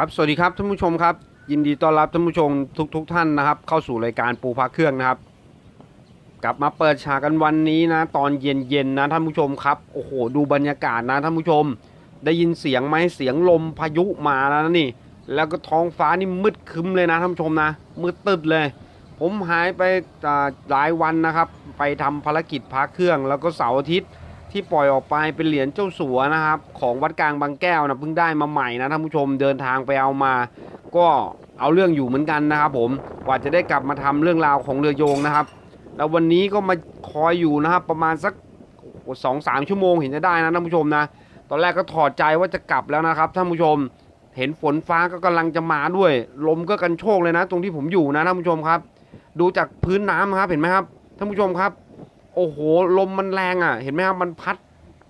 ครับสวัสดีครับท่านผู้ชมครับ ยินดีต้อนรับท่านผู้ชมทุกๆทท่านนะครับ เข้าสู่รายการปูพักเครื่องนะครับ กลับมาเปิดฉากกันวันนี้นะ ตอนเย็นๆนะท่านผู้ชมครับโอ้โหดูบรรยากาศนะท่านผู้ชม ได้ยินเสียงไหมเสียงลมพายุมาแล้วนะนี่ แล้วก็ท้องฟ้านี่มืดคึมเลยนะท่านผู้ชมนะมืดตึดเลย ผมหายไปอ่าหลายวันนะครับ ไปทำภารกิจพักเครื่อง แล้วก็เสาร์อาทิตย์ ที่ปล่อยออกไปเป็นเหรียญเจ้าสัวนะครับ ของวัดกลางบางแก้วนะเพิ่งได้มาใหม่นะท่านผู้ชมเดินทางไปเอามา ก็เอาเรื่องอยู่เหมือนกันนะครับผมกว่าจะได้กลับมาทำเรื่องราวของเรือโยงนะครับ แล้ววันนี้ก็มาคอยอยู่นะครับ ประมาณสักสองสามชั่วโมงเห็นจะได้นะท่านผู้ชมนะ ตอนแรกก็ถอดใจว่าจะกลับแล้วนะครับท่านผู้ชม เห็นฝนฟ้าก็กำลังจะมาด้วย ลมก็กันโชกเลยนะ ตรงที่ผมอยู่นะท่านผู้ชมครับ ดูจากพื้นน้ำครับเห็นไหมครับท่านผู้ชมครับ โอ้โห ลมมันแรงอะ เห็นไหมครับ มันพัด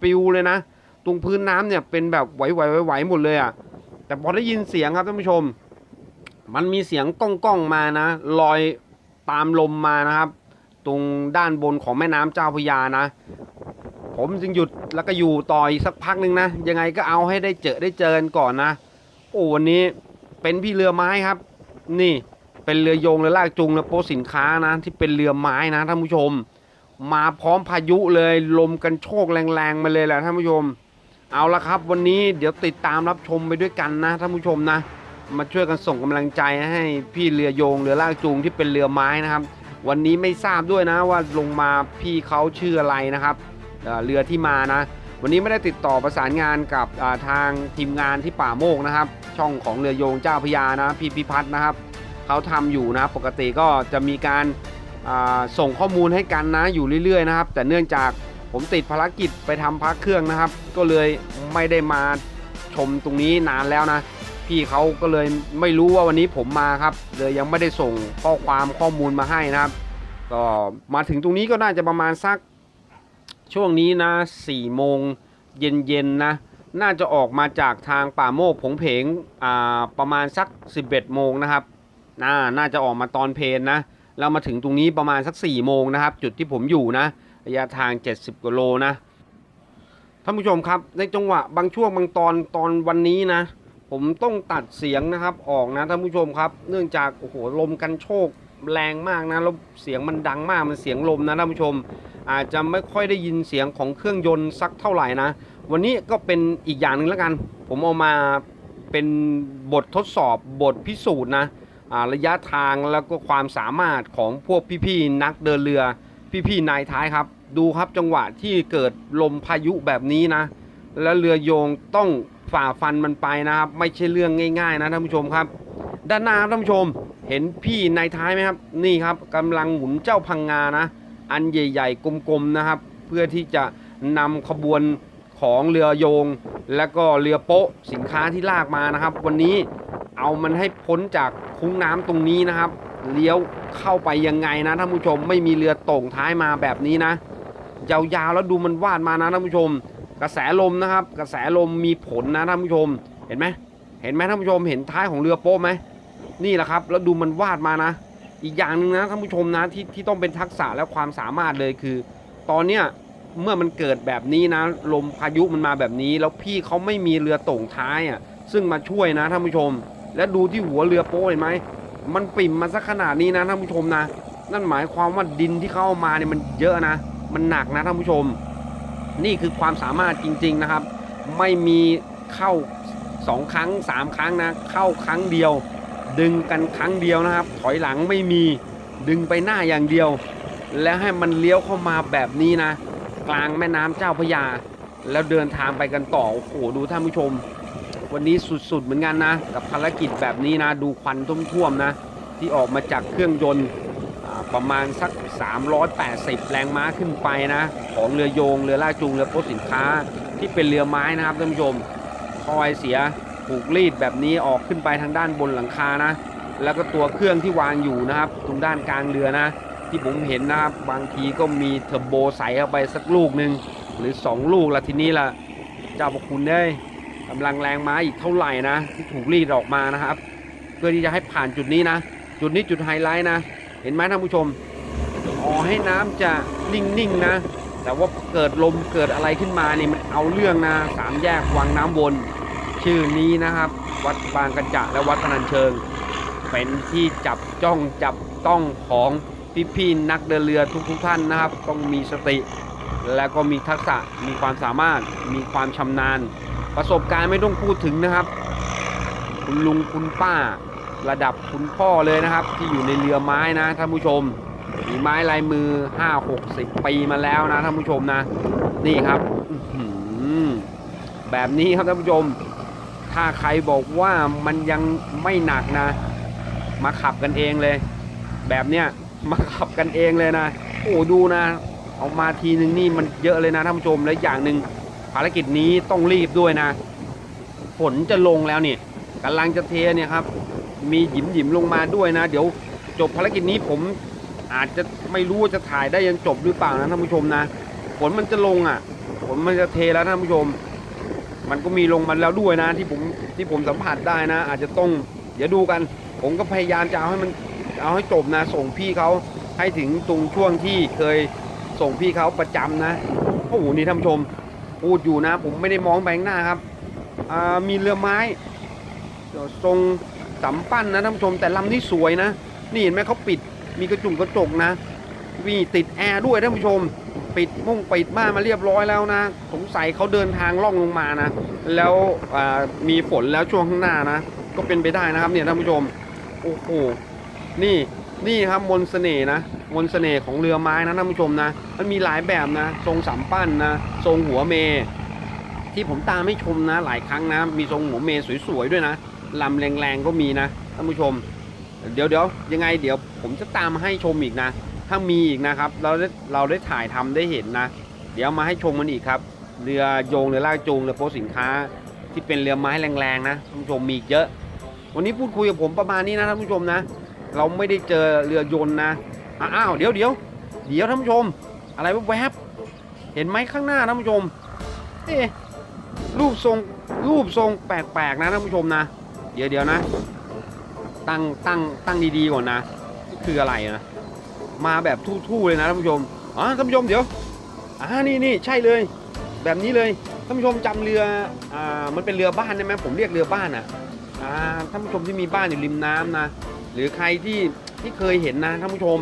ปิวเลยนะ ตรงพื้นน้ำเนี่ยเป็นแบบไหวไหวไหวไหวหมดเลยอะ แต่พอได้ยินเสียงครับท่านผู้ชม มันมีเสียงก้องก้องๆมานะ ลอยตามลมมานะครับ ตรงด้านบนของแม่น้ำเจ้าพระยานะ ผมจึงหยุดแล้วก็อยู่ต่ออีกสักพักหนึ่งนะ ยังไงก็เอาให้ได้เจอได้เจอกันก่อนนะ โอ้วันนี้เป็นพี่เรือไม้ครับ นี่เป็นเรือโยงเรือลากจูงเรือโป๊สินค้านะ ที่เป็นเรือไม้นะท่านผู้ชม มาพร้อมพายุเลยลมกันโชกแรงๆมาเลยแหละท่านผู้ชม เอาละครับ วันนี้เดี๋ยวติดตามรับชมไปด้วยกันนะท่านผู้ชมนะ มาช่วยกันส่งกำลังใจให้พี่เรือโยงเรือลากจูงที่เป็นเรือไม้นะครับ วันนี้ไม่ทราบด้วยนะว่าลงมาพี่เขาชื่ออะไรนะครับเรือที่มานะ วันนี้ไม่ได้ติดต่อประสานงานกับทางทีมงานที่ป่าโมกนะครับ ช่องของเรือโยงเจ้าพระยานะพี่พิพัฒน์นะครับเขาทำอยู่นะปกติก็จะมีการ ส่งข้อมูลให้กันนะอยู่เรื่อยๆนะครับ แต่เนื่องจากผมติดภารกิจไปทำพักเครื่องนะครับ ก็เลยไม่ได้มาชมตรงนี้นานแล้วนะ พี่เขาก็เลยไม่รู้ว่าวันนี้ผมมาครับ เลยยังไม่ได้ส่งข้อความข้อมูลมาให้นะครับ ก็มาถึงตรงนี้ก็น่าจะประมาณสักช่วงนี้นะ4โมงเย็นๆนะ น่าจะออกมาจากทางป่าโมกผงเพงประมาณสัก 11โมงนะครับน่าน่าจะออกมาตอนเพลนนะ เรามาถึงตรงนี้ประมาณสัก4ี่โมงนะครับ จุดที่ผมอยู่นะระยะทาง 70กิโลนะท่านผู้ชมครับในจังหวะบางช่วงบางตอนตอนวันนี้นะ ผมต้องตัดเสียงนะครับออกนะท่านผู้ชมครับ เนื่องจากโอ้โหลมกันโชกแรงมากนะแล้วเสียงมันดังมากมันเสียงลมนะท่านผู้ชม อาจจะไม่ค่อยได้ยินเสียงของเครื่องยนต์สักเท่าไหร่นะ วันนี้ก็เป็นอีกอย่างหนึ่งแล้วกัน ผมเอามาเป็นบททดสอบบทพิสูจน์นะ ระยะทางแล้วก็ความสามารถของพวกพี่ๆนักเดินเรือ พี่ๆนายท้ายครับ ดูครับจังหวะที่เกิดลมพายุแบบนี้นะ แล้วเรือโยงต้องฝ่าฟันมันไปนะครับ ไม่ใช่เรื่องง่าย ๆ นะท่านผู้ชมครับ ด้านหน้าท่านผู้ชม เห็นพี่นายท้ายไหมครับ นี่ครับกำลังหมุนเจ้าพังงานะ อันใหญ่ๆกลมๆนะครับ เพื่อที่จะนำขบวนของเรือโยง และก็เรือโป๊ะสินค้าที่ลากมานะครับ วันนี้เอามันให้พ้นจาก คุ้งน้ำตรงนี้นะครับ เลี้ยวเข้าไปยังไงนะท่านผู้ชมไม่มีเรือต่งท้ายมาแบบนี้นะยาวๆแล้วดูมันวาดมานะท่านผู้ชม กระแสลมนะครับ กระแสลมมีผลนะท่านผู้ชม เห็นไหมเห็นไหมท่านผู้ชมเห็นท้ายของเรือโป๊ะไหมนี่แหละครับ แล้วดูมันวาดมานะ อีกอย่างหนึ่งนะท่านผู้ชมนะที่ที่ต้องเป็นทักษะและความสามารถเลยคือ ตอนเนี้ยเมื่อมันเกิดแบบนี้นะ ลมพายุมันมาแบบนี้ แล้วพี่เขาไม่มีเรือต่งท้ายอะซึ่งมาช่วยนะท่านผู้ชม และดูที่หัวเรือโป้เห็นไหม มันปิ่มมาสักขนาดนี้นะท่านผู้ชมนะ นั่นหมายความว่าดินที่เข้ามาเนี่ยมันเยอะนะ มันหนักนะท่านผู้ชม นี่คือความสามารถจริง ๆนะครับ ไม่มีเข้าสองครั้งสามครั้งนะ เข้าครั้งเดียว ดึงกันครั้งเดียวนะครับ ถอยหลังไม่มี ดึงไปหน้าอย่างเดียว แล้วให้มันเลี้ยวเข้ามาแบบนี้นะ กลางแม่น้ำเจ้าพระยา แล้วเดินทางไปกันต่อ โอ้โห ดูท่านผู้ชม วันนี้สุดๆเหมือนกันนะ กับภารกิจแบบนี้นะดูควันท่วมๆนะ ที่ออกมาจากเครื่องยนต์ประมาณสัก 380 แรงม้าขึ้นไปนะ ของเรือโยงเรือลากจูงเรือโป๊ะสินค้า ที่เป็นเรือไม้นะครับท่านผู้ชมคอยเสียผูกรีดแบบนี้ออกขึ้นไปทางด้านบนหลังคานะ แล้วก็ตัวเครื่องที่วางอยู่นะครับ ตรงด้านกลางเรือนะ ที่ผมเห็นนะครับบางทีก็มีเทอร์โบใส่เข้าไปสักลูกหนึ่งหรือ 2 ลูกละทีนี้ละเจ้าพระคุณได้ย กำลังแรงม้าอีกเท่าไหร่นะที่ถูกรีดออกมานะครับ เพื่อที่จะให้ผ่านจุดนี้นะ จุดนี้จุดไฮไลท์นะ เห็นไหมท่านผู้ชมอ๋อให้น้ำจะนิ่งๆนะ แต่ว่าเกิดลมเกิดอะไรขึ้นมานี่มันเอาเรื่องนะสามแยกวังน้ำวนชื่อนี้นะครับ วัดบางกระจะและวัดพนัญเชิง เป็นที่จับจ้องจับต้องของพี่ๆนักเดินเรือทุกๆท่านนะครับ ต้องมีสติ และก็มีทักษะมีความสามารถมีความชำนาญ ประสบการณ์ไม่ต้องพูดถึงนะครับ คุณลุงคุณป้า ระดับคุณพ่อเลยนะครับ ที่อยู่ในเรือไม้นะท่านผู้ชมมีไม้ลายมือ5 60ปีมาแล้วนะท่านผู้ชมนะ นี่ครับแบบนี้ครับท่านผู้ชม ถ้าใครบอกว่ามันยังไม่หนักนะ มาขับกันเองเลย แบบเนี้ยมาขับกันเองเลยนะ โอ้ดูนะ เอามาทีนึงนี่มันเยอะเลยนะท่านผู้ชมและอย่างหนึ่ง ภารกิจนี้ต้องรีบด้วยนะฝนจะลงแล้วเนี่ยกำลังจะเทเนี่ยครับ มีหยิมหยิมลงมาด้วยนะ เดี๋ยวจบภารกิจนี้ผมอาจจะไม่รู้ว่าจะถ่ายได้ยันจบหรือเปล่านะท่านผู้ชมนะฝนมันจะลงอะฝนมันจะเทแล้วท่านผู้ชม มันก็มีลงมาแล้วด้วยนะ ที่ผมที่ผมสัมผัสได้นะ อาจจะต้องเดี๋ยวดูกัน ผมก็พยายามจะเอาให้มันเอาให้จบนะ ส่งพี่เขาให้ถึงตรงช่วงที่เคยส่งพี่เขาประจำนะโอ้โหนี่ท่านผู้ชม พูดอยู่นะ ผมไม่ได้มองไปข้างหน้าครับมีเรือไม้ทรงสำปั้นนะท่านผู้ชมแต่ลำนี้สวยนะ นี่เห็นไหมเขาปิดมีกระจุงกระจกนะมีติดแอร์ด้วยท่านผู้ชม ปิดมุ่งปิดม่านมาเรียบร้อยแล้วนะ สงสัยเขาเดินทางล่องลงมานะ แล้วมีฝนแล้วช่วงข้างหน้านะ ก็เป็นไปได้นะครับเนี่ยท่านผู้ชม โอ้โหนี่นี่ครับมนต์เสน่ห์นะ มนต์เสน่ห์ของเรือไม้นะท่านผู้ชมนะ มันมีหลายแบบนะ ทรงสามปั้นนะ ทรงหัวเม ที่ผมตามให้ชมนะ หลายครั้งนะ มีทรงหัวเมสวยๆด้วยนะลำแรงๆก็มีนะท่านผู้ชม เดี๋ยวเดี๋ยวยังไงเดี๋ยวผมจะตามมาให้ชมอีกนะ ถ้ามีอีกนะครับ เราได้เราได้ถ่ายทำได้เห็นนะ เดี๋ยวมาให้ชมมันอีกครับ เรือโยงเรือลากจูงเรือโป๊สินค้า ที่เป็นเรือไม้แรงๆนะท่านผู้ชมมีเยอะ วันนี้พูดคุยกับผมประมาณนี้นะท่านผู้ชมนะ เราไม่ได้เจอเรือยนต์นะ อ้าวเดี๋ยวเดี๋ยวเดี๋ยวท่านผู้ชม อะไรแวบๆเห็นไหมข้างหน้าท่านผู้ชมเอ๊รูปทรงรูปทรงแปลกๆนะท่านผู้ชมนะ เดี๋ยวเดี๋ยวนะ ตั้งตั้งตั้งดีๆก่อนนะคืออะไรนะ มาแบบทู่ๆเลยนะท่านผู้ชมอ๋อท่านผู้ชมเดี๋ยวอ่านี่นี่ใช่เลย แบบนี้เลยท่านผู้ชมจำเรืออ่ามันเป็นเรือบ้านได้ไหมผมเรียกเรือบ้านอะอ่าท่านผู้ชมที่มีบ้านอยู่ริมน้ำนะ หรือใครที่ ที่เคยเห็นนะท่านผู้ชม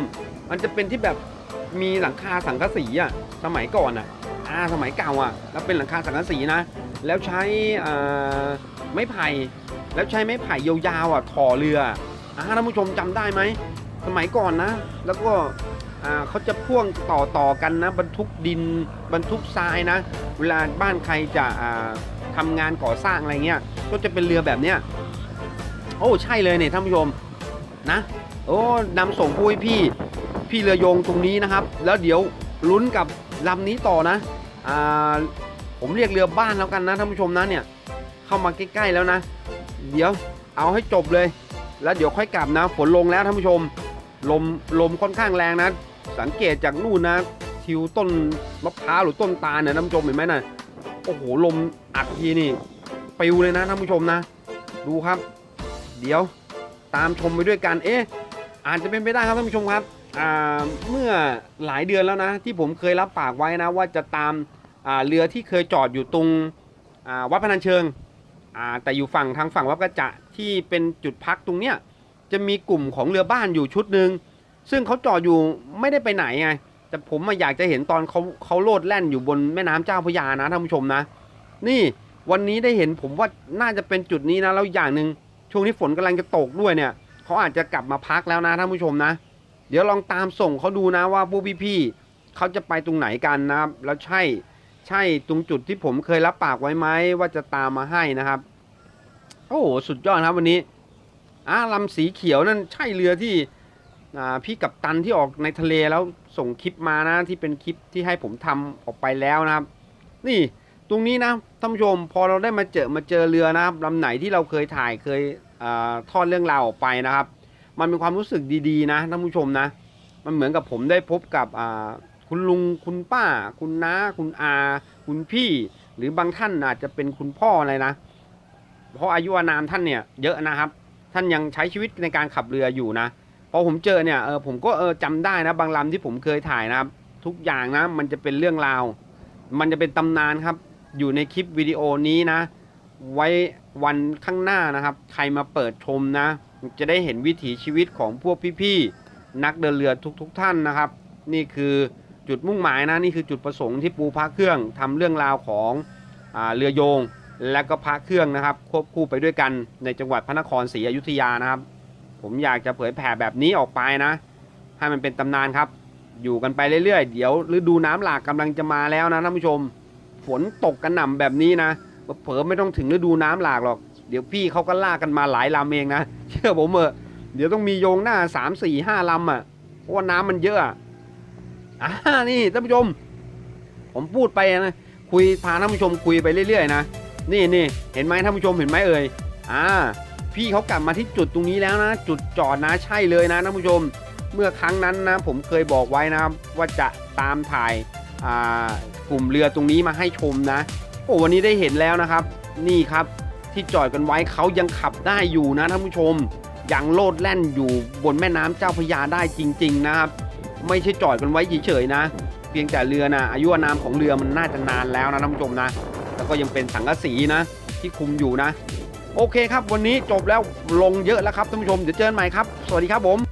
มันจะเป็นที่แบบมีหลังคาสังกะสีอะสมัยก่อนอะอ่าสมัยเก่าอะแล้วเป็นหลังคาสังกะสีนะ แล้วใช้ไม้ไผ่แล้วใช้ไม้ไผ่ยาวๆอะถ่อเรืออ่าท่านผู้ชมจำได้ไหมสมัยก่อนนะ แล้วก็อ่าเขาจะพ่วงต่อต่อๆกันนะบรรทุกดินบรรทุกทรายนะ เวลาบ้านใครจะอ่าทำงานก่อสร้างอะไรเงี้ยก็จะเป็นเรือแบบเนี้ยโอ้ใช่เลยเนี่ยท่านผู้ชม นะ โอ้นำส่งผู้ให้พี่พี่เรือยงตรงนี้นะครับ แล้วเดี๋ยวลุ้นกับลำนี้ต่อนะอ่าผมเรียกเรือบ้านแล้วกันนะท่านผู้ชมนะเนี่ยเข้ามาใกล้ๆแล้วนะ เดี๋ยวเอาให้จบเลย แล้วเดี๋ยวค่อยกลับนะฝนลงแล้วท่านผู้ชม ลมลมค่อนข้างแรงนะ สังเกตจากนู่นนะทิวต้นมะพร้าวหรือต้นตาลเนี่ยท่านผู้ชมเห็นไหมนะโอ้โหลมอัดทีนี่ปิวเลยนะท่านผู้ชมนะ ดูครับ เดี๋ยว ตามชมไปด้วยกัน เอ๊ะอาจจะเป็นไปได้ครับท่านผู้ชมครับอ่าเมื่อหลายเดือนแล้วนะ ที่ผมเคยรับปากไว้นะ ว่าจะตามาเรือที่เคยจอดอยู่ตรงอ่าวัดพนัญเชิงอ่าแต่อยู่ฝั่งทางฝั่งวัดกระจะที่เป็นจุดพักตรงเนี้ยจะมีกลุ่มของเรือบ้านอยู่ชุดหนึ่งซึ่งเขาจอดอยู่ไม่ได้ไปไหนไงแต่ผมมาอยากจะเห็นตอนเขาเขาโลดแล่นอยู่บนแม่น้ำเจ้าพระยานะท่านผู้ชมนะ นี่วันนี้ได้เห็นผมว่าน่าจะเป็นจุดนี้นะแล้วอย่างหนึ่ง ช่วงนี้ฝนกำลังจะตกด้วยเนี่ยเขาอาจจะกลับมาพักแล้วนะท่านผู้ชมนะ เดี๋ยวลองตามส่งเขาดูนะว่าผู้พี่ๆเขาจะไปตรงไหนกันนะครับ แล้วใช่ใช่ตรงจุดที่ผมเคยรับปากไว้ไหมว่าจะตามมาให้นะครับ โอ้โหสุดยอดครับวันนี้อ่าลำสีเขียวนั่นใช่เรือที่อ่าพี่กับตันที่ออกในทะเลแล้วส่งคลิปมานะที่เป็นคลิปที่ให้ผมทำออกไปแล้วนะครับ นี่ ตรงนี้นะท่านผู้ชมพอเราได้มาเจอมาเจอเรือนะครับลำไหนที่เราเคยถ่ายเคยอทอดเรื่องราวออกไปนะครับ มันเป็นความรู้สึกดีๆนะท่านผู้ชมนะ มันเหมือนกับผมได้พบกับคุณลุงคุณป้า คุณน้า คุณอา คุณพี่ หรือบางท่านอาจจะเป็นคุณพ่ออะไรนะ เพราะอายุอานามท่านเนี่ยเยอะนะครับ ท่านยังใช้ชีวิตในการขับเรืออยู่นะพอผมเจอเนี่ยเออผมก็เออจำได้นะบางลำที่ผมเคยถ่ายนะครับ ทุกอย่างนะมันจะเป็นเรื่องราว มันจะเป็นตำนานครับ อยู่ในคลิปวิดีโอนี้นะ ไว้วันข้างหน้านะครับ ใครมาเปิดชมนะ จะได้เห็นวิถีชีวิตของพวกพี่ๆนักเดินเรือทุกๆทท่านนะครับ นี่คือจุดมุ่งหมายนะนี่คือจุดประสงค์ที่ปูพระเครื่องทำเรื่องราวของอเรือโยง และก็พระเครื่องนะครับ ควบคู่ไปด้วยกันในจังหวัดพระนครศรีอยุธยานะครับ ผมอยากจะเผยแผ่แบบนี้ออกไปนะ ให้มันเป็นตำนานครับ อยู่กันไปเรื่อยๆ เดี๋ยวฤดูน้ำหลากกำลังจะมาแล้วนะท่านผู้ชม ฝนตกกระหน่ำแบบนี้นะเผลอไม่ต้องถึงฤดูน้ำหลากหรอก เดี๋ยวพี่เขาก็ลากกันมาหลายลำเองนะ เชื่อผมเถอะเดี๋ยวต้องมีโยงหน้าสามสี่ห้าลำอะ เพราะว่าน้ำมันเยอะอ่านี่ท่านผู้ชม ผมพูดไปนะ คุยพาท่านผู้ชมคุยไปเรื่อยๆนะ นี่นี่เห็นไหมท่านผู้ชมเห็นไหมเอ่ย อ่า พี่เขากลับมาที่จุดตรงนี้แล้วนะ จุดจอดนะใช่เลยนะท่านผู้ชม เมื่อครั้งนั้นนะ ผมเคยบอกไว้นะว่าจะตามถ่าย กลุ่มเรือตรงนี้มาให้ชมนะ โอ้วันนี้ได้เห็นแล้วนะครับ นี่ครับที่จอดกันไว้เขายังขับได้อยู่นะท่านผู้ชมยังโลดแล่นอยู่บนแม่น้ำเจ้าพยาได้จริง ๆ นะครับ ไม่ใช่จอดกันไว้เฉยๆนะ เพียงแต่เรือนะอายุนามของเรือมันน่าจะนานแล้วนะท่านผู้ชมนะ แล้วก็ยังเป็นสังกะสีนะ ที่คุมอยู่นะ โอเคครับ วันนี้จบแล้วลงเยอะแล้วครับท่านผู้ชมเดี๋ยวเจอกันใหม่ครับ สวัสดีครับผม